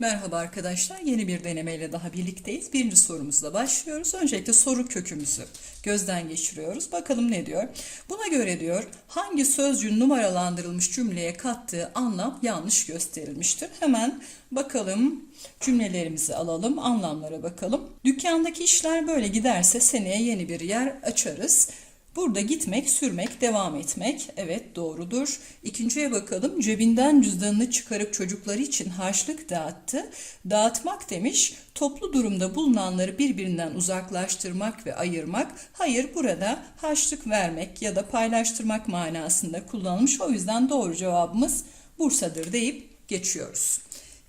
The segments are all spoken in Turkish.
Merhaba arkadaşlar. Yeni bir denemeyle daha birlikteyiz. Birinci sorumuzla başlıyoruz. Öncelikle soru kökümüzü gözden geçiriyoruz. Bakalım ne diyor? Buna göre diyor hangi sözcüğün numaralandırılmış cümleye kattığı anlam yanlış gösterilmiştir. Hemen bakalım cümlelerimizi alalım, anlamlara bakalım. Dükkandaki işler böyle giderse seneye yeni bir yer açarız. Burada gitmek, sürmek, devam etmek. Evet doğrudur. İkinciye bakalım. Cebinden cüzdanını çıkarıp çocukları için harçlık dağıttı. Dağıtmak demiş. Toplu durumda bulunanları birbirinden uzaklaştırmak ve ayırmak. Hayır burada harçlık vermek ya da paylaştırmak manasında kullanılmış. O yüzden doğru cevabımız Bursa'dır deyip geçiyoruz.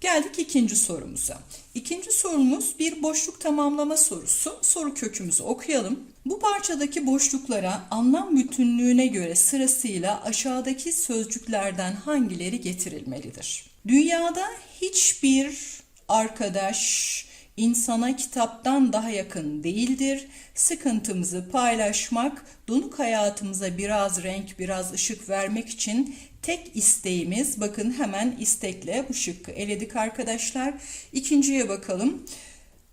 Geldik ikinci sorumuza. İkinci sorumuz bir boşluk tamamlama sorusu. Soru kökümüzü okuyalım. Bu parçadaki boşluklara anlam bütünlüğüne göre sırasıyla aşağıdaki sözcüklerden hangileri getirilmelidir? Dünyada hiçbir arkadaş insana kitaptan daha yakın değildir. Sıkıntımızı paylaşmak, donuk hayatımıza biraz renk, biraz ışık vermek için tek isteğimiz, bakın hemen istekle bu şıkkı eledik arkadaşlar. İkinciye bakalım.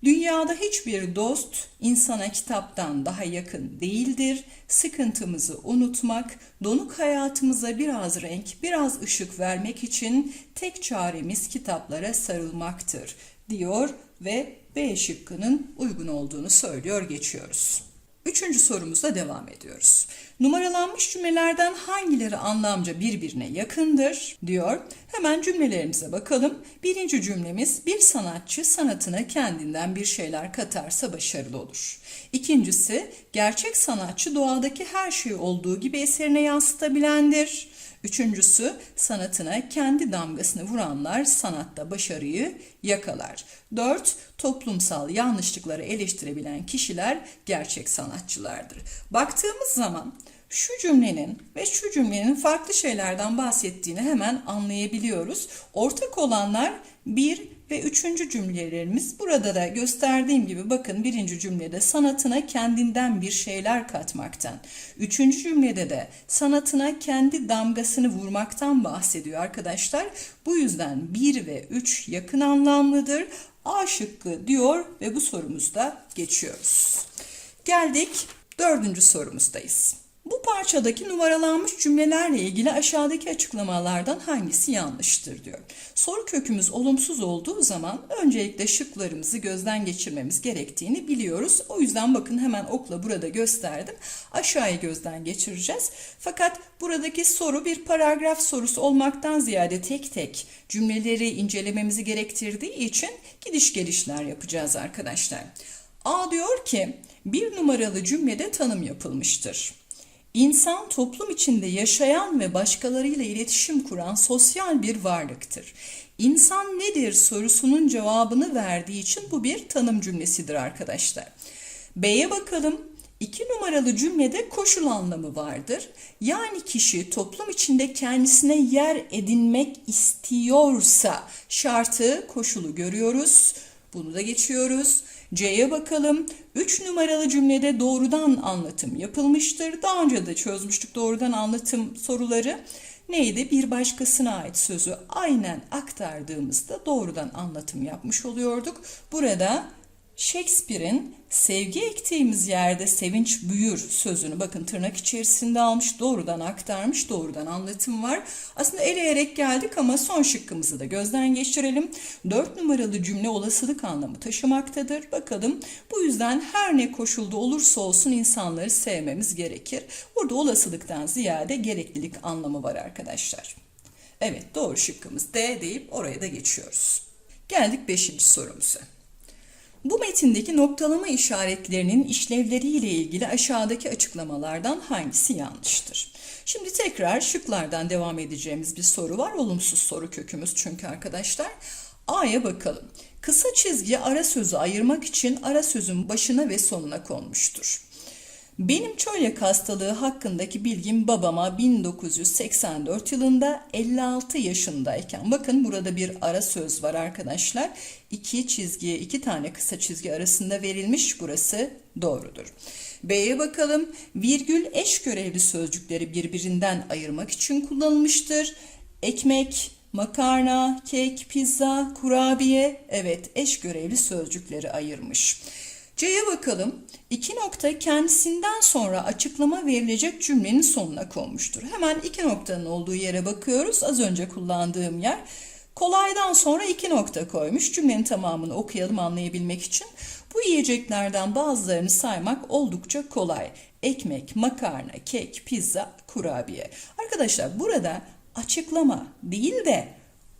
Dünyada hiçbir dost insana kitaptan daha yakın değildir. Sıkıntımızı unutmak, donuk hayatımıza biraz renk, biraz ışık vermek için tek çaremiz kitaplara sarılmaktır diyor ve B şıkkının uygun olduğunu söylüyor geçiyoruz. Üçüncü sorumuzla devam ediyoruz. Numaralanmış cümlelerden hangileri anlamca birbirine yakındır diyor. Hemen cümlelerimize bakalım. Birinci cümlemiz bir sanatçı sanatına kendinden bir şeyler katarsa başarılı olur. İkincisi gerçek sanatçı doğadaki her şeyi olduğu gibi eserine yansıtabilendir. Üçüncüsü sanatına kendi damgasını vuranlar sanatta başarıyı yakalar. Dört, toplumsal yanlışlıkları eleştirebilen kişiler gerçek sanatçılardır. Baktığımız zaman şu cümlenin ve şu cümlenin farklı şeylerden bahsettiğini hemen anlayabiliyoruz. Ortak olanlar bir ve üçüncü cümlelerimiz burada da gösterdiğim gibi bakın birinci cümlede sanatına kendinden bir şeyler katmaktan. Üçüncü cümlede de sanatına kendi damgasını vurmaktan bahsediyor arkadaşlar. Bu yüzden bir ve üç yakın anlamlıdır. A şıkkı diyor ve bu sorumuzda geçiyoruz. Geldik dördüncü sorumuzdayız. Bu parçadaki numaralanmış cümlelerle ilgili aşağıdaki açıklamalardan hangisi yanlıştır diyor. Soru kökümüz olumsuz olduğu zaman öncelikle şıklarımızı gözden geçirmemiz gerektiğini biliyoruz. O yüzden bakın hemen okla burada gösterdim. Aşağıya gözden geçireceğiz. Fakat buradaki soru bir paragraf sorusu olmaktan ziyade tek tek cümleleri incelememizi gerektirdiği için gidiş gelişler yapacağız arkadaşlar. A diyor ki bir numaralı cümlede tanım yapılmıştır. İnsan toplum içinde yaşayan ve başkalarıyla iletişim kuran sosyal bir varlıktır. İnsan nedir sorusunun cevabını verdiği için bu bir tanım cümlesidir arkadaşlar. B'ye bakalım. İki numaralı cümlede koşul anlamı vardır. Yani kişi toplum içinde kendisine yer edinmek istiyorsa şartı, koşulu görüyoruz. Bunu da geçiyoruz. C'ye bakalım. 3 numaralı cümlede doğrudan anlatım yapılmıştır. Daha önce de çözmüştük doğrudan anlatım soruları. Neydi? Bir başkasına ait sözü aynen aktardığımızda doğrudan anlatım yapmış oluyorduk. Burada Shakespeare'in sevgi ektiğimiz yerde sevinç büyür sözünü bakın tırnak içerisinde almış, doğrudan aktarmış, doğrudan anlatım var. Aslında eleyerek geldik ama son şıkkımızı da gözden geçirelim. Dört numaralı cümle olasılık anlamı taşımaktadır. Bakalım bu yüzden her ne koşulda olursa olsun insanları sevmemiz gerekir. Burada olasılıktan ziyade gereklilik anlamı var arkadaşlar. Evet doğru şıkkımız D deyip oraya da geçiyoruz. Geldik beşinci sorumuza. Bu metindeki noktalama işaretlerinin işlevleriyle ilgili aşağıdaki açıklamalardan hangisi yanlıştır? Şimdi tekrar şıklardan devam edeceğimiz bir soru var. Olumsuz soru kökümüz çünkü arkadaşlar. A'ya bakalım. Kısa çizgi ara sözü ayırmak için ara sözün başına ve sonuna konmuştur. Benim çölyak hastalığı hakkındaki bilgim babama 1984 yılında 56 yaşındayken bakın burada bir ara söz var arkadaşlar. İki çizgi, iki tane kısa çizgi arasında verilmiş burası doğrudur. B'ye bakalım. Virgül eş görevli sözcükleri birbirinden ayırmak için kullanılmıştır. Ekmek, makarna, kek, pizza, kurabiye evet eş görevli sözcükleri ayırmış. C'ye bakalım. İki nokta kendisinden sonra açıklama verilecek cümlenin sonuna konmuştur. Hemen iki noktanın olduğu yere bakıyoruz. Az önce kullandığım yer. Kolaydan sonra iki nokta koymuş. Cümlenin tamamını okuyalım anlayabilmek için. Bu yiyeceklerden bazılarını saymak oldukça kolay. Ekmek, makarna, kek, pizza, kurabiye. Arkadaşlar burada açıklama değil de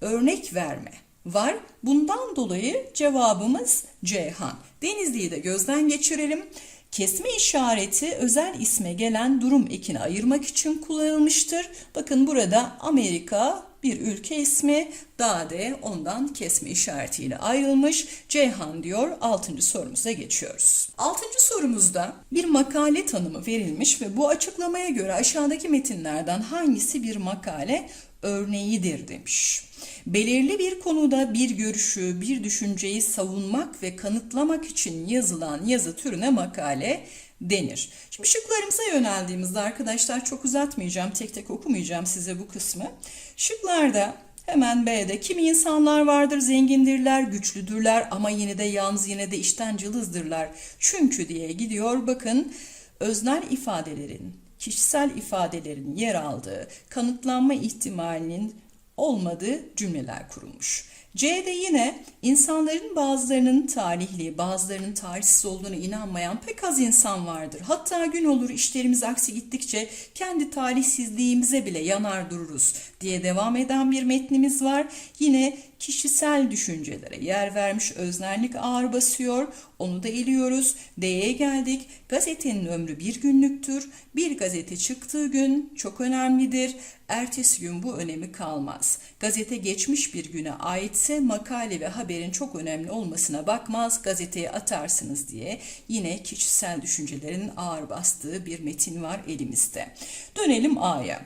örnek verme var. Bundan dolayı cevabımız Ceyhan. Denizli'yi de gözden geçirelim. Kesme işareti özel isme gelen durum ekini ayırmak için kullanılmıştır. Bakın burada Amerika bir ülke ismi, Dade ondan kesme işaretiyle ayrılmış. Ceyhan diyor 6. sorumuza geçiyoruz. 6. sorumuzda bir makale tanımı verilmiş ve bu açıklamaya göre aşağıdaki metinlerden hangisi bir makale örneğidir demiş. Belirli bir konuda bir görüşü, bir düşünceyi savunmak ve kanıtlamak için yazılan yazı türüne makale denir. Şimdi şıklarımıza yöneldiğimizde arkadaşlar çok uzatmayacağım, tek tek okumayacağım size bu kısmı. Şıklarda hemen B'de kimi insanlar vardır, zengindirler, güçlüdürler ama yine de yalnız yine de işten cılızdırlar. Çünkü diye gidiyor. Bakın öznel ifadelerin, kişisel ifadelerin yer aldığı, kanıtlanma ihtimalinin olmadığı cümleler kurulmuş. C'de yine insanların bazılarının talihli, bazılarının talihsiz olduğunu inanmayan pek az insan vardır. Hatta gün olur işlerimiz aksi gittikçe kendi talihsizliğimize bile yanar dururuz diye devam eden bir metnimiz var. Yine kişisel düşüncelere yer vermiş öznellik ağır basıyor. Onu da eliyoruz. D'ye geldik. Gazetenin ömrü bir günlüktür. Bir gazete çıktığı gün çok önemlidir. Ertesi gün bu önemi kalmaz. Gazete geçmiş bir güne aitse makale ve haberin çok önemli olmasına bakmaz. Gazeteye atarsınız diye yine kişisel düşüncelerin ağır bastığı bir metin var elimizde. Dönelim A'ya.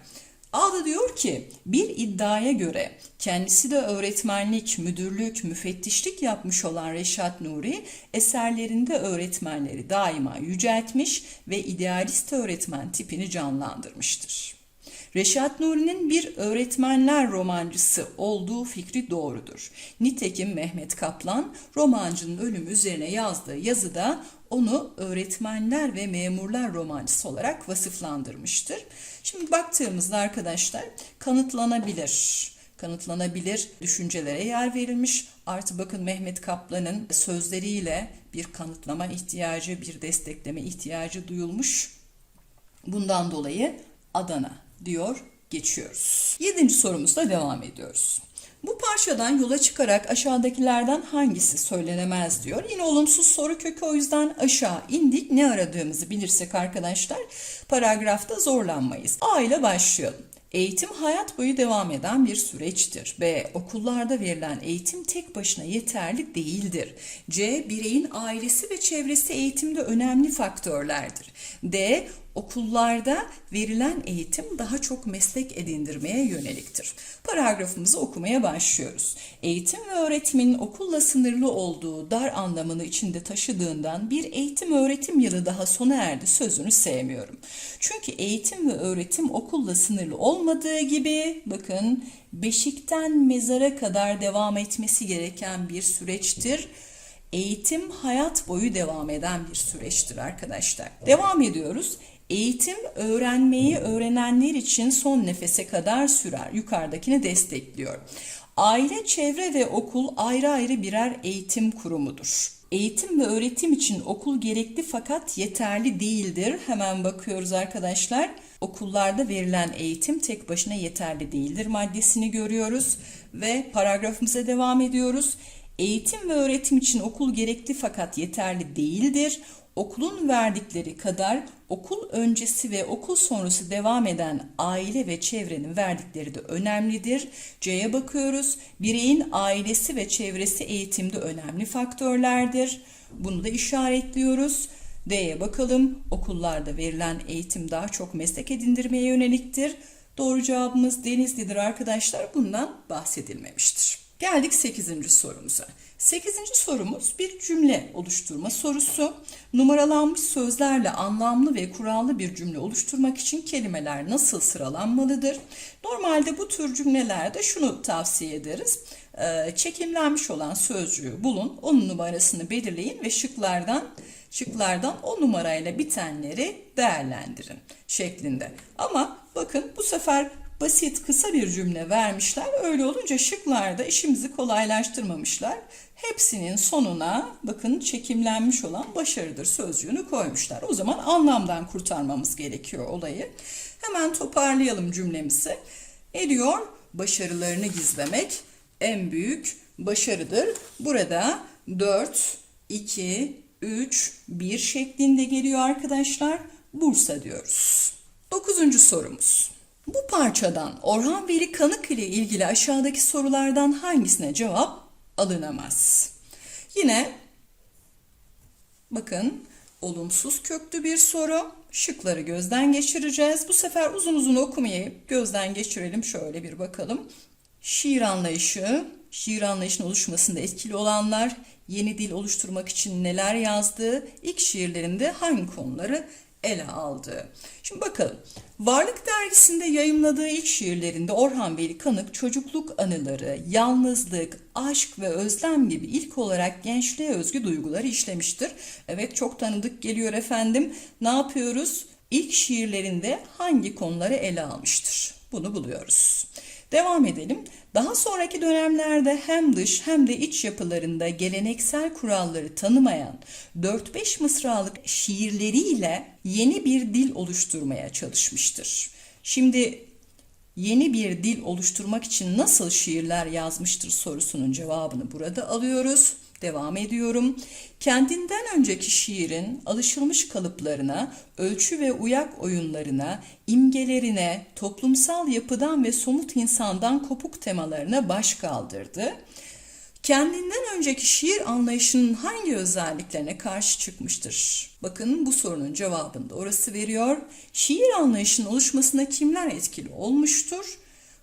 A'da diyor ki bir iddiaya göre kendisi de öğretmenlik, müdürlük, müfettişlik yapmış olan Reşat Nuri eserlerinde öğretmenleri daima yüceltmiş ve idealist öğretmen tipini canlandırmıştır. Reşat Nuri'nin bir öğretmenler romancısı olduğu fikri doğrudur. Nitekim Mehmet Kaplan romancının ölümü üzerine yazdığı yazıda onu öğretmenler ve memurlar romancısı olarak vasıflandırmıştır. Şimdi baktığımızda arkadaşlar kanıtlanabilir kanıtlanabilir düşüncelere yer verilmiş. Artı bakın Mehmet Kaplan'ın sözleriyle bir kanıtlama ihtiyacı, bir destekleme ihtiyacı duyulmuş. Bundan dolayı Adana diyor geçiyoruz. Yedinci sorumuzla devam ediyoruz. Bu parçadan yola çıkarak aşağıdakilerden hangisi söylenemez diyor. Yine olumsuz soru kökü o yüzden aşağı indik. Ne aradığımızı bilirsek arkadaşlar paragrafta zorlanmayız. A ile başlayalım. Eğitim hayat boyu devam eden bir süreçtir. B. Okullarda verilen eğitim tek başına yeterli değildir. C. Bireyin ailesi ve çevresi eğitimde önemli faktörlerdir. D. Okullarda verilen eğitim daha çok meslek edindirmeye yöneliktir. Paragrafımızı okumaya başlıyoruz. Eğitim ve öğretimin okulla sınırlı olduğu dar anlamını içinde taşıdığından bir eğitim öğretim yılı daha sona erdi sözünü sevmiyorum. Çünkü eğitim ve öğretim okulla sınırlı olmadığı gibi bakın beşikten mezara kadar devam etmesi gereken bir süreçtir eğitim hayat boyu devam eden bir süreçtir arkadaşlar. Devam ediyoruz. Eğitim öğrenmeyi öğrenenler için son nefese kadar sürer. Yukarıdakini destekliyor. Aile, çevre ve okul ayrı ayrı birer eğitim kurumudur. Eğitim ve öğretim için okul gerekli fakat yeterli değildir. Hemen bakıyoruz arkadaşlar. Okullarda verilen eğitim tek başına yeterli değildir maddesini görüyoruz ve paragrafımıza devam ediyoruz. Eğitim ve öğretim için okul gerekli fakat yeterli değildir. Okulun verdikleri kadar okul öncesi ve okul sonrası devam eden aile ve çevrenin verdikleri de önemlidir. C'ye bakıyoruz. Bireyin ailesi ve çevresi eğitimde önemli faktörlerdir. Bunu da işaretliyoruz. D'ye bakalım. Okullarda verilen eğitim daha çok meslek edindirmeye yöneliktir. Doğru cevabımız Denizli'dir arkadaşlar. Bundan bahsedilmemiştir. Geldik 8. sorumuza. 8. sorumuz bir cümle oluşturma sorusu. Numaralanmış sözlerle anlamlı ve kurallı bir cümle oluşturmak için kelimeler nasıl sıralanmalıdır? Normalde bu tür cümlelerde şunu tavsiye ederiz. Ee, Çekimlenmiş olan sözcüğü bulun, onun numarasını belirleyin ve şıklardan şıklardan o numarayla bitenleri değerlendirin şeklinde. Ama bakın bu sefer basit kısa bir cümle vermişler. Öyle olunca şıklarda işimizi kolaylaştırmamışlar. Hepsinin sonuna bakın çekimlenmiş olan başarıdır sözcüğünü koymuşlar. O zaman anlamdan kurtarmamız gerekiyor olayı. Hemen toparlayalım cümlemizi. Ne diyor? Başarılarını gizlemek en büyük başarıdır. Burada 4, 2, 3, 1 şeklinde geliyor arkadaşlar. Bursa diyoruz. Dokuzuncu sorumuz. Bu parçadan Orhan Veli Kanık ile ilgili aşağıdaki sorulardan hangisine cevap alınamaz? Yine bakın olumsuz köklü bir soru. Şıkları gözden geçireceğiz. Bu sefer uzun uzun okumayıp gözden geçirelim. Şöyle bir bakalım. Şiir anlayışı, şiir anlayışının oluşmasında etkili olanlar, yeni dil oluşturmak için neler yazdığı, ilk şiirlerinde hangi konuları ele aldı. Şimdi bakalım. Varlık dergisinde yayımladığı ilk şiirlerinde Orhan Veli Kanık çocukluk anıları, yalnızlık, aşk ve özlem gibi ilk olarak gençliğe özgü duyguları işlemiştir. Evet çok tanıdık geliyor efendim. Ne yapıyoruz? İlk şiirlerinde hangi konuları ele almıştır? Bunu buluyoruz. Devam edelim. Daha sonraki dönemlerde hem dış hem de iç yapılarında geleneksel kuralları tanımayan 4-5 mısralık şiirleriyle yeni bir dil oluşturmaya çalışmıştır. Şimdi yeni bir dil oluşturmak için nasıl şiirler yazmıştır sorusunun cevabını burada alıyoruz. Devam ediyorum. Kendinden önceki şiirin alışılmış kalıplarına, ölçü ve uyak oyunlarına, imgelerine, toplumsal yapıdan ve somut insandan kopuk temalarına baş kaldırdı. Kendinden önceki şiir anlayışının hangi özelliklerine karşı çıkmıştır? Bakın bu sorunun cevabını da orası veriyor. Şiir anlayışının oluşmasına kimler etkili olmuştur?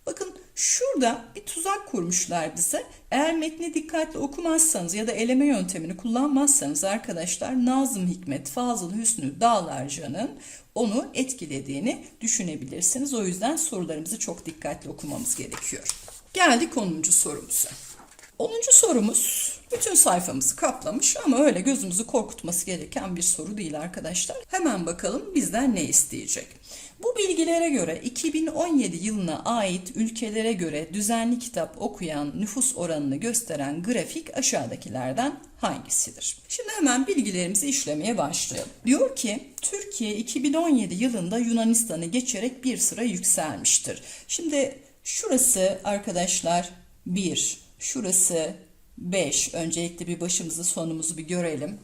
Bakın şurada bir tuzak kurmuşlar bize. Eğer metni dikkatli okumazsanız ya da eleme yöntemini kullanmazsanız arkadaşlar Nazım Hikmet, Fazıl Hüsnü Dağlarca'nın onu etkilediğini düşünebilirsiniz. O yüzden sorularımızı çok dikkatli okumamız gerekiyor. Geldik 10. sorumuza. 10. sorumuz bütün sayfamızı kaplamış ama öyle gözümüzü korkutması gereken bir soru değil arkadaşlar. Hemen bakalım bizden ne isteyecek. Bu bilgilere göre 2017 yılına ait ülkelere göre düzenli kitap okuyan nüfus oranını gösteren grafik aşağıdakilerden hangisidir? Şimdi hemen bilgilerimizi işlemeye başlayalım. Diyor ki Türkiye 2017 yılında Yunanistan'ı geçerek bir sıra yükselmiştir. Şimdi şurası arkadaşlar 1, şurası 5. Öncelikle bir başımızı sonumuzu bir görelim.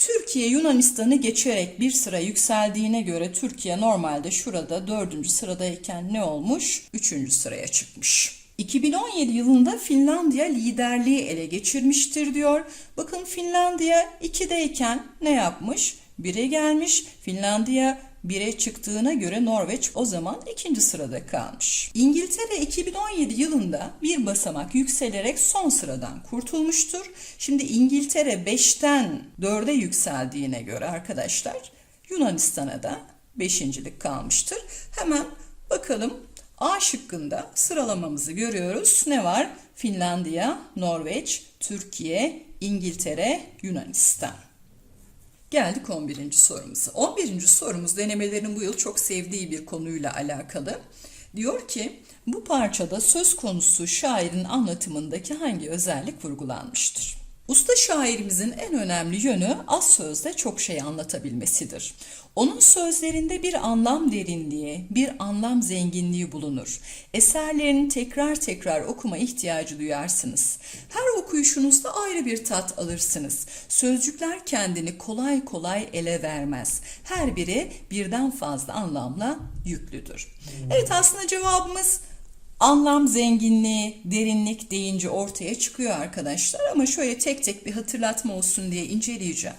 Türkiye Yunanistan'ı geçerek bir sıra yükseldiğine göre Türkiye normalde şurada dördüncü sıradayken ne olmuş? Üçüncü sıraya çıkmış. 2017 yılında Finlandiya liderliği ele geçirmiştir diyor. Bakın Finlandiya 2'deyken ne yapmış? 1'e gelmiş. Finlandiya 1'e çıktığına göre Norveç o zaman ikinci sırada kalmış. İngiltere 2017 yılında bir basamak yükselerek son sıradan kurtulmuştur. Şimdi İngiltere 5'ten 4'e yükseldiğine göre arkadaşlar Yunanistan'a da 5.lik kalmıştır. Hemen bakalım A şıkkında sıralamamızı görüyoruz. Ne var? Finlandiya, Norveç, Türkiye, İngiltere, Yunanistan. Geldik 11. sorumuza. 11. sorumuz denemelerin bu yıl çok sevdiği bir konuyla alakalı. Diyor ki bu parçada söz konusu şairin anlatımındaki hangi özellik vurgulanmıştır? Usta şairimizin en önemli yönü az sözde çok şey anlatabilmesidir. Onun sözlerinde bir anlam derinliği, bir anlam zenginliği bulunur. Eserlerini tekrar tekrar okuma ihtiyacı duyarsınız. Her okuyuşunuzda ayrı bir tat alırsınız. Sözcükler kendini kolay kolay ele vermez. Her biri birden fazla anlamla yüklüdür. Evet aslında cevabımız anlam zenginliği, derinlik deyince ortaya çıkıyor arkadaşlar ama şöyle tek tek bir hatırlatma olsun diye inceleyeceğim.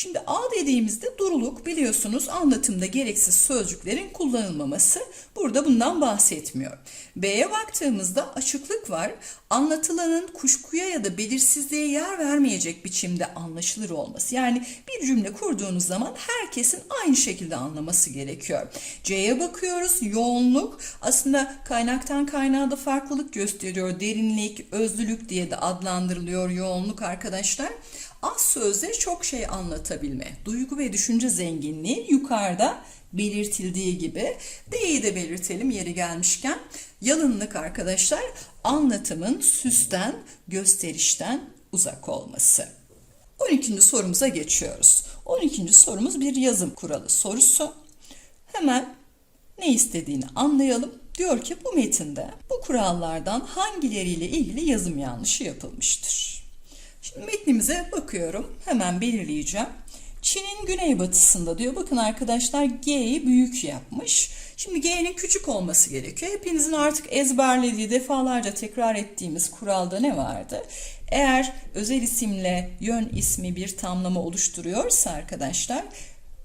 Şimdi A dediğimizde duruluk biliyorsunuz anlatımda gereksiz sözcüklerin kullanılmaması. Burada bundan bahsetmiyor. B'ye baktığımızda açıklık var. Anlatılanın kuşkuya ya da belirsizliğe yer vermeyecek biçimde anlaşılır olması. Yani bir cümle kurduğunuz zaman herkesin aynı şekilde anlaması gerekiyor. C'ye bakıyoruz. Yoğunluk aslında kaynaktan kaynağa da farklılık gösteriyor. Derinlik, özlülük diye de adlandırılıyor yoğunluk arkadaşlar. Az sözle çok şey anlatabilme. Duygu ve düşünce zenginliği yukarıda belirtildiği gibi D'yi de belirtelim yeri gelmişken. Yalınlık arkadaşlar anlatımın süsten, gösterişten uzak olması. 12. sorumuza geçiyoruz. 12. sorumuz bir yazım kuralı sorusu. Hemen ne istediğini anlayalım. Diyor ki bu metinde bu kurallardan hangileriyle ilgili yazım yanlışı yapılmıştır? Şimdi metnimize bakıyorum. Hemen belirleyeceğim. Çin'in güneybatısında diyor. Bakın arkadaşlar G'yi büyük yapmış. Şimdi G'nin küçük olması gerekiyor. Hepinizin artık ezberlediği, defalarca tekrar ettiğimiz kuralda ne vardı? Eğer özel isimle yön ismi bir tamlama oluşturuyorsa arkadaşlar,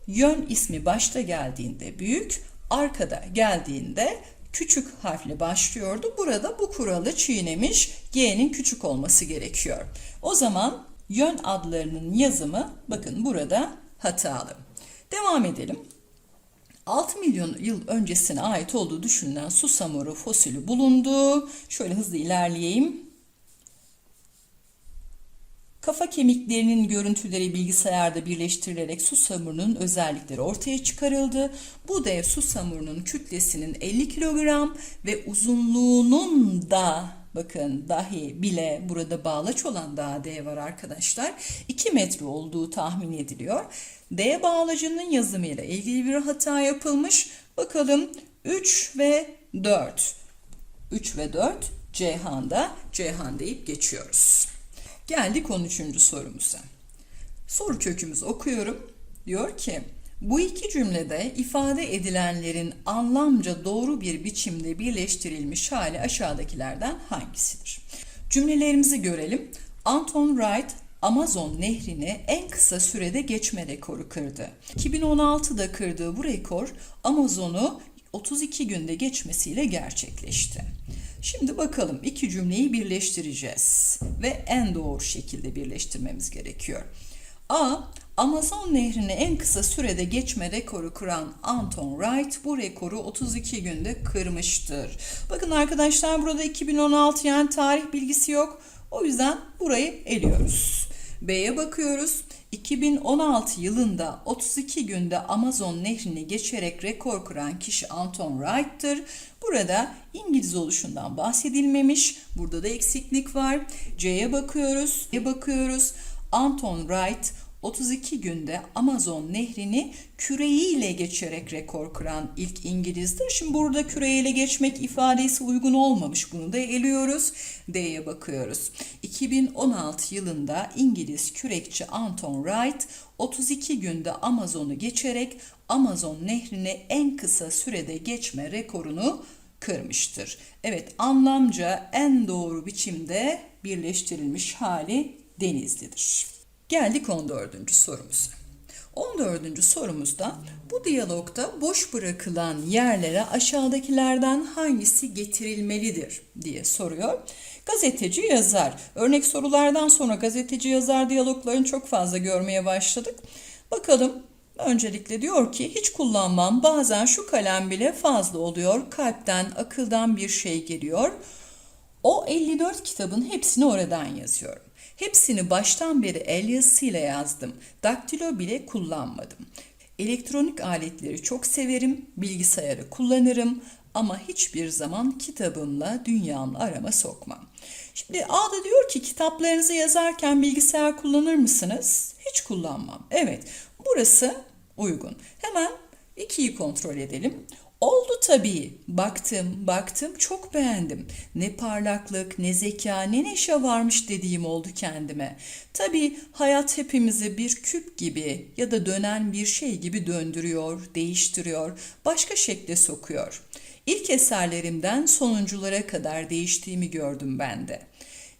yön ismi başta geldiğinde büyük, arkada geldiğinde küçük harfle başlıyordu. Burada bu kuralı çiğnemiş G'nin küçük olması gerekiyor. O zaman yön adlarının yazımı bakın burada hatalı. Devam edelim. 6 milyon yıl öncesine ait olduğu düşünülen susamuru fosili bulundu. Şöyle hızlı ilerleyeyim. Kafa kemiklerinin görüntüleri bilgisayarda birleştirilerek susamurunun özellikleri ortaya çıkarıldı. Bu dev susamurunun kütlesinin 50 kilogram ve uzunluğunun da bakın dahi bile burada bağlaç olan daha D var arkadaşlar 2 metre olduğu tahmin ediliyor. D bağlacının yazımıyla ilgili bir hata yapılmış. Bakalım 3 ve 4. 3 ve 4 Ceyhan'da Ceyhan deyip geçiyoruz. Geldik 13. sorumuza. Soru kökümüzü okuyorum. Diyor ki bu iki cümlede ifade edilenlerin anlamca doğru bir biçimde birleştirilmiş hali aşağıdakilerden hangisidir? Cümlelerimizi görelim. Anton Wright Amazon nehrini en kısa sürede geçme rekoru kırdı. 2016'da kırdığı bu rekor Amazon'u 32 günde geçmesiyle gerçekleşti. Şimdi bakalım iki cümleyi birleştireceğiz ve en doğru şekilde birleştirmemiz gerekiyor. A. Amazon nehrini en kısa sürede geçme rekoru kuran Anton Wright bu rekoru 32 günde kırmıştır. Bakın arkadaşlar burada 2016 yani tarih bilgisi yok. O yüzden burayı eliyoruz. B'ye bakıyoruz. 2016 yılında 32 günde Amazon nehrini geçerek rekor kıran kişi Anton Wright'tır. Burada İngiliz oluşundan bahsedilmemiş. Burada da eksiklik var. C'ye bakıyoruz. C'ye bakıyoruz. Anton Wright 32 günde Amazon nehrini küreğiyle geçerek rekor kıran ilk İngilizdir. Şimdi burada küreğiyle geçmek ifadesi uygun olmamış. Bunu da eliyoruz. D'ye bakıyoruz. 2016 yılında İngiliz kürekçi Anton Wright 32 günde Amazon'u geçerek Amazon nehrini en kısa sürede geçme rekorunu kırmıştır. Evet anlamca en doğru biçimde birleştirilmiş hali Denizli'dir. Geldik 14. sorumuza. 14. sorumuzda bu diyalogda boş bırakılan yerlere aşağıdakilerden hangisi getirilmelidir diye soruyor. Gazeteci yazar. Örnek sorulardan sonra gazeteci yazar diyaloglarını çok fazla görmeye başladık. Bakalım Öncelikle diyor ki hiç kullanmam bazen şu kalem bile fazla oluyor kalpten akıldan bir şey geliyor. O 54 kitabın hepsini oradan yazıyorum. Hepsini baştan beri el yazısıyla yazdım. Daktilo bile kullanmadım. Elektronik aletleri çok severim, bilgisayarı kullanırım ama hiçbir zaman kitabımla dünyamla arama sokmam. Şimdi A da diyor ki kitaplarınızı yazarken bilgisayar kullanır mısınız? Hiç kullanmam. Evet burası uygun. Hemen ikiyi kontrol edelim. Tabii. Baktım, baktım çok beğendim. Ne parlaklık, ne zeka, ne neşe varmış dediğim oldu kendime. Tabii hayat hepimizi bir küp gibi ya da dönen bir şey gibi döndürüyor, değiştiriyor, başka şekle sokuyor. İlk eserlerimden sonunculara kadar değiştiğimi gördüm ben de.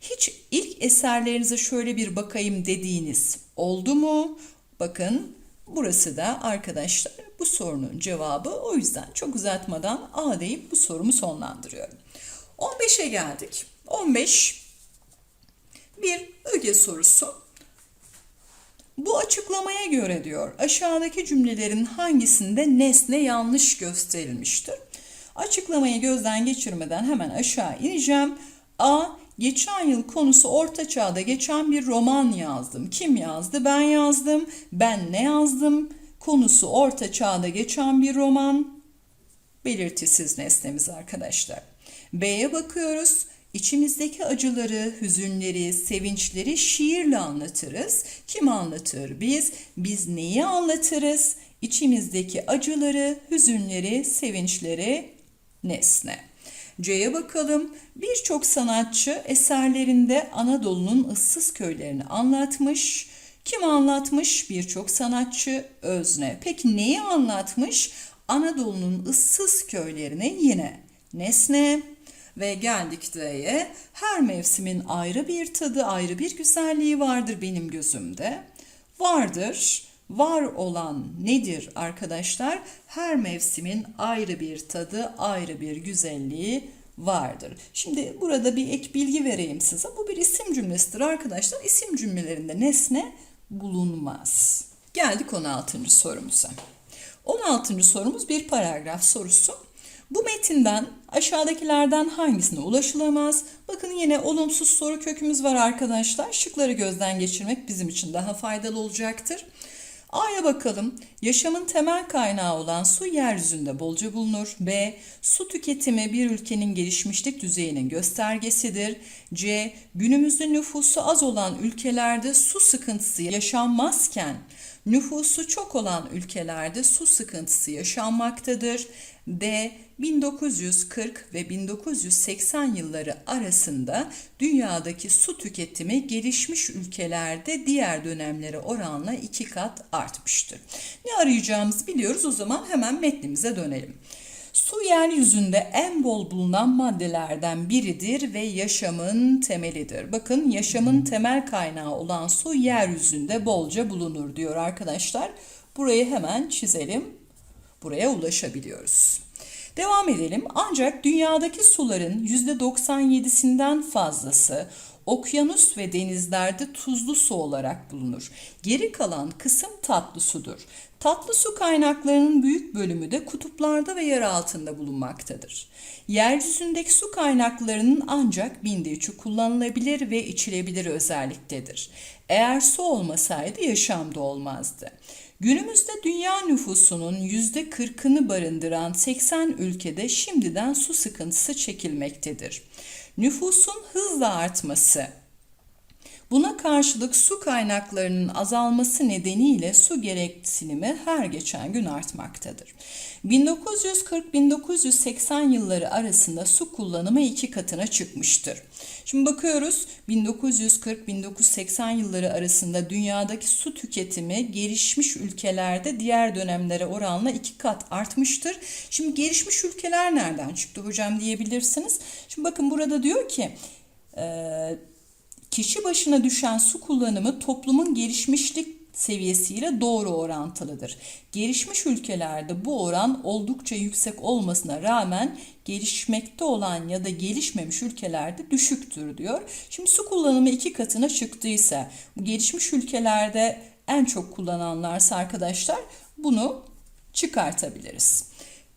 Hiç ilk eserlerinize şöyle bir bakayım dediğiniz oldu mu? Bakın burası da arkadaşlar bu sorunun cevabı. O yüzden çok uzatmadan A deyip bu sorumu sonlandırıyorum. 15'e geldik. 15 bir öge sorusu. Bu açıklamaya göre diyor aşağıdaki cümlelerin hangisinde nesne yanlış gösterilmiştir? Açıklamayı gözden geçirmeden hemen aşağı ineceğim. A. Geçen yıl konusu orta çağda geçen bir roman yazdım. Kim yazdı? Ben yazdım. Ben ne yazdım? Konusu orta çağda geçen bir roman. Belirtisiz nesnemiz arkadaşlar. B'ye bakıyoruz. İçimizdeki acıları, hüzünleri, sevinçleri şiirle anlatırız. Kim anlatır? Biz. Biz neyi anlatırız? İçimizdeki acıları, hüzünleri, sevinçleri nesne. C'ye bakalım. Birçok sanatçı eserlerinde Anadolu'nun ıssız köylerini anlatmış. Kim anlatmış? Birçok sanatçı özne. Peki neyi anlatmış? Anadolu'nun ıssız köylerini yine nesne. Ve geldik D'ye. Her mevsimin ayrı bir tadı, ayrı bir güzelliği vardır benim gözümde. Vardır. Var olan nedir arkadaşlar? Her mevsimin ayrı bir tadı, ayrı bir güzelliği vardır. Şimdi burada bir ek bilgi vereyim size. Bu bir isim cümlesidir arkadaşlar. İsim cümlelerinde nesne bulunmaz. Geldik 16. sorumuza. 16. sorumuz bir paragraf sorusu. Bu metinden aşağıdakilerden hangisine ulaşılamaz? Bakın yine olumsuz soru kökümüz var arkadaşlar. Şıkları gözden geçirmek bizim için daha faydalı olacaktır. A'ya bakalım. Yaşamın temel kaynağı olan su yeryüzünde bolca bulunur. B. Su tüketimi bir ülkenin gelişmişlik düzeyinin göstergesidir. C. Günümüzde nüfusu az olan ülkelerde su sıkıntısı yaşanmazken nüfusu çok olan ülkelerde su sıkıntısı yaşanmaktadır. D. 1940 ve 1980 yılları arasında dünyadaki su tüketimi gelişmiş ülkelerde diğer dönemlere oranla iki kat artmıştır. Ne arayacağımızı biliyoruz o zaman hemen metnimize dönelim. Su yeryüzünde en bol bulunan maddelerden biridir ve yaşamın temelidir. Bakın yaşamın temel kaynağı olan su yeryüzünde bolca bulunur diyor arkadaşlar. Burayı hemen çizelim. Buraya ulaşabiliyoruz. Devam edelim. Ancak dünyadaki suların %97'sinden fazlası okyanus ve denizlerde tuzlu su olarak bulunur. Geri kalan kısım tatlı sudur. Tatlı su kaynaklarının büyük bölümü de kutuplarda ve yer altında bulunmaktadır. Yeryüzündeki su kaynaklarının ancak binde üçü kullanılabilir ve içilebilir özelliktedir. Eğer su olmasaydı yaşam da olmazdı. Günümüzde dünya nüfusunun yüzde 40'ını barındıran 80 ülkede şimdiden su sıkıntısı çekilmektedir. Nüfusun hızla artması, Buna karşılık su kaynaklarının azalması nedeniyle su gereksinimi her geçen gün artmaktadır. 1940-1980 yılları arasında su kullanımı iki katına çıkmıştır. Şimdi bakıyoruz 1940-1980 yılları arasında dünyadaki su tüketimi gelişmiş ülkelerde diğer dönemlere oranla iki kat artmıştır. Şimdi gelişmiş ülkeler nereden çıktı hocam diyebilirsiniz. Şimdi bakın burada diyor ki kişi başına düşen su kullanımı toplumun gelişmişlik seviyesiyle doğru orantılıdır. Gelişmiş ülkelerde bu oran oldukça yüksek olmasına rağmen gelişmekte olan ya da gelişmemiş ülkelerde düşüktür diyor. Şimdi su kullanımı iki katına çıktıysa bu gelişmiş ülkelerde en çok kullananlarsa arkadaşlar bunu çıkartabiliriz.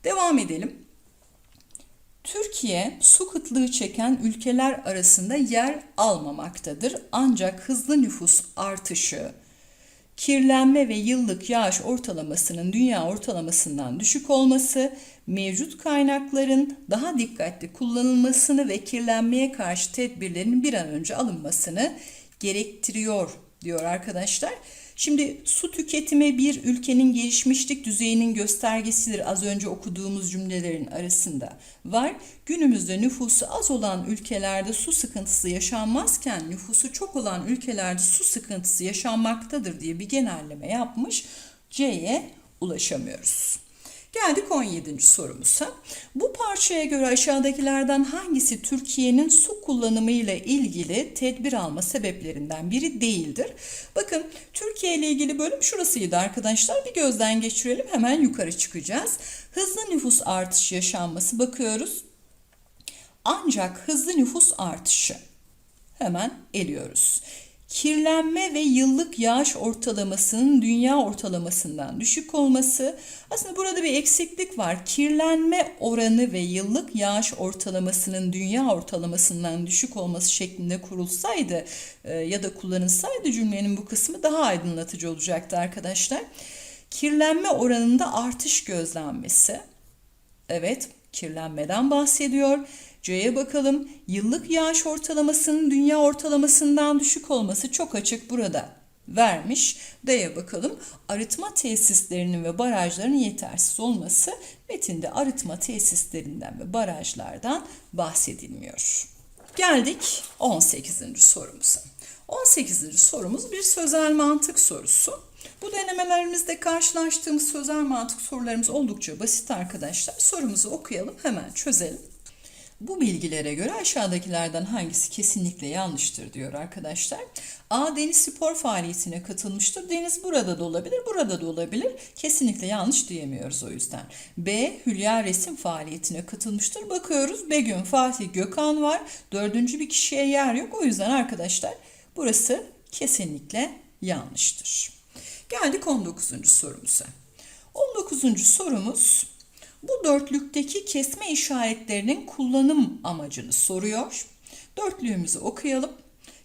Devam edelim. Türkiye su kıtlığı çeken ülkeler arasında yer almamaktadır. Ancak hızlı nüfus artışı, kirlenme ve yıllık yağış ortalamasının dünya ortalamasından düşük olması, mevcut kaynakların daha dikkatli kullanılmasını ve kirlenmeye karşı tedbirlerin bir an önce alınmasını gerektiriyor diyor arkadaşlar. Şimdi su tüketimi bir ülkenin gelişmişlik düzeyinin göstergesidir az önce okuduğumuz cümlelerin arasında var. Günümüzde nüfusu az olan ülkelerde su sıkıntısı yaşanmazken nüfusu çok olan ülkelerde su sıkıntısı yaşanmaktadır diye bir genelleme yapmış. C'ye ulaşamıyoruz. Geldik 17. sorumuza. Bu parçaya göre aşağıdakilerden hangisi Türkiye'nin su kullanımı ile ilgili tedbir alma sebeplerinden biri değildir? Bakın Türkiye ile ilgili bölüm şurasıydı arkadaşlar. Bir gözden geçirelim hemen yukarı çıkacağız. Hızlı nüfus artışı yaşanması bakıyoruz. Ancak hızlı nüfus artışı hemen eliyoruz. Kirlenme ve yıllık yağış ortalamasının dünya ortalamasından düşük olması. Aslında burada bir eksiklik var. Kirlenme oranı ve yıllık yağış ortalamasının dünya ortalamasından düşük olması şeklinde kurulsaydı e, ya da kullanılsaydı cümlenin bu kısmı daha aydınlatıcı olacaktı arkadaşlar. Kirlenme oranında artış gözlenmesi. Evet, kirlenmeden bahsediyor. C'ye bakalım. Yıllık yağış ortalamasının dünya ortalamasından düşük olması çok açık burada vermiş. D'ye bakalım. Arıtma tesislerinin ve barajların yetersiz olması metinde arıtma tesislerinden ve barajlardan bahsedilmiyor. Geldik 18. sorumuza. 18. sorumuz bir sözel mantık sorusu. Bu denemelerimizde karşılaştığımız sözel mantık sorularımız oldukça basit arkadaşlar. Sorumuzu okuyalım hemen çözelim. Bu bilgilere göre aşağıdakilerden hangisi kesinlikle yanlıştır diyor arkadaşlar. A. Deniz spor faaliyetine katılmıştır. Deniz burada da olabilir, burada da olabilir. Kesinlikle yanlış diyemiyoruz o yüzden. B. Hülya resim faaliyetine katılmıştır. Bakıyoruz Begüm, Fatih, Gökhan var. Dördüncü bir kişiye yer yok. O yüzden arkadaşlar burası kesinlikle yanlıştır. Geldik 19. sorumuza. 19. sorumuz bu dörtlükteki kesme işaretlerinin kullanım amacını soruyor. Dörtlüğümüzü okuyalım.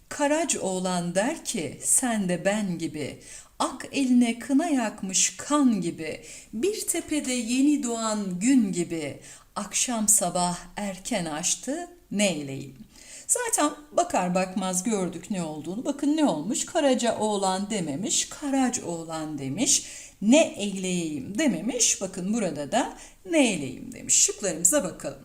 Karacaoğlan der ki sen de ben gibi ak eline kına yakmış kan gibi bir tepede yeni doğan gün gibi akşam sabah erken açtı neyleyim. Zaten bakar bakmaz gördük ne olduğunu. Bakın ne olmuş? Karaca oğlan dememiş, Karac oğlan demiş. Ne eyleyeyim dememiş. Bakın burada da ne eyleyeyim demiş. Şıklarımıza bakalım.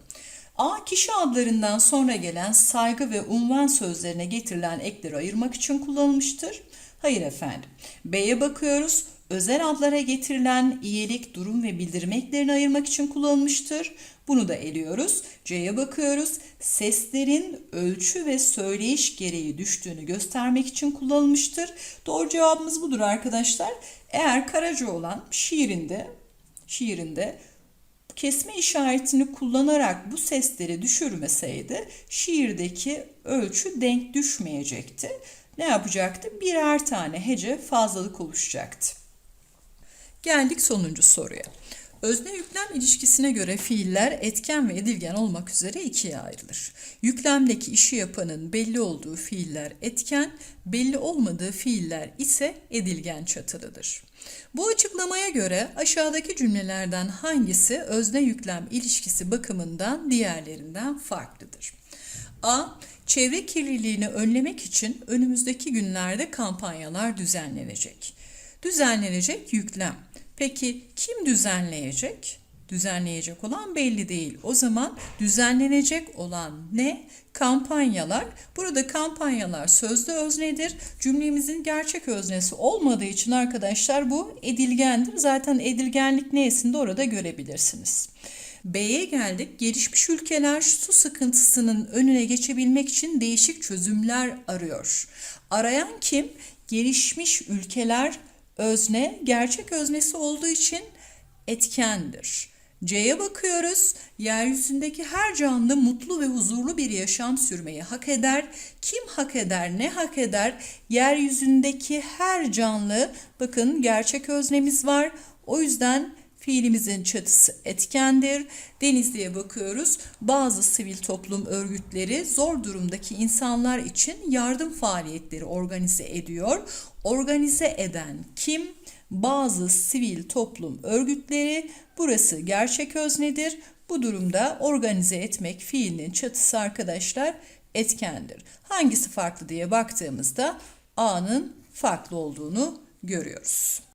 A kişi adlarından sonra gelen saygı ve unvan sözlerine getirilen ekleri ayırmak için kullanılmıştır. Hayır efendim. B'ye bakıyoruz. Özel adlara getirilen iyilik, durum ve bildirim eklerini ayırmak için kullanılmıştır. Bunu da eliyoruz. C'ye bakıyoruz. Seslerin ölçü ve söyleyiş gereği düştüğünü göstermek için kullanılmıştır. Doğru cevabımız budur arkadaşlar. Eğer Karacaoğlan şiirinde şiirinde kesme işaretini kullanarak bu sesleri düşürmeseydi şiirdeki ölçü denk düşmeyecekti. Ne yapacaktı? Birer tane hece fazlalık oluşacaktı. Geldik sonuncu soruya. Özne yüklem ilişkisine göre fiiller etken ve edilgen olmak üzere ikiye ayrılır. Yüklemdeki işi yapanın belli olduğu fiiller etken, belli olmadığı fiiller ise edilgen çatılıdır. Bu açıklamaya göre aşağıdaki cümlelerden hangisi özne yüklem ilişkisi bakımından diğerlerinden farklıdır? A. Çevre kirliliğini önlemek için önümüzdeki günlerde kampanyalar düzenlenecek. Düzenlenecek yüklem. Peki kim düzenleyecek? Düzenleyecek olan belli değil. O zaman düzenlenecek olan ne? Kampanyalar. Burada kampanyalar sözlü öznedir. Cümlemizin gerçek öznesi olmadığı için arkadaşlar bu edilgendir. Zaten edilgenlik neyesini de orada görebilirsiniz. B'ye geldik. Gelişmiş ülkeler su sıkıntısının önüne geçebilmek için değişik çözümler arıyor. Arayan kim? Gelişmiş ülkeler özne gerçek öznesi olduğu için etkendir. C'ye bakıyoruz. Yeryüzündeki her canlı mutlu ve huzurlu bir yaşam sürmeyi hak eder. Kim hak eder, ne hak eder? Yeryüzündeki her canlı, bakın gerçek öznemiz var. O yüzden fiilimizin çatısı etkendir. Denizli'ye bakıyoruz. Bazı sivil toplum örgütleri zor durumdaki insanlar için yardım faaliyetleri organize ediyor. Organize eden kim? Bazı sivil toplum örgütleri. Burası gerçek öznedir. Bu durumda organize etmek fiilinin çatısı arkadaşlar etkendir. Hangisi farklı diye baktığımızda A'nın farklı olduğunu görüyoruz.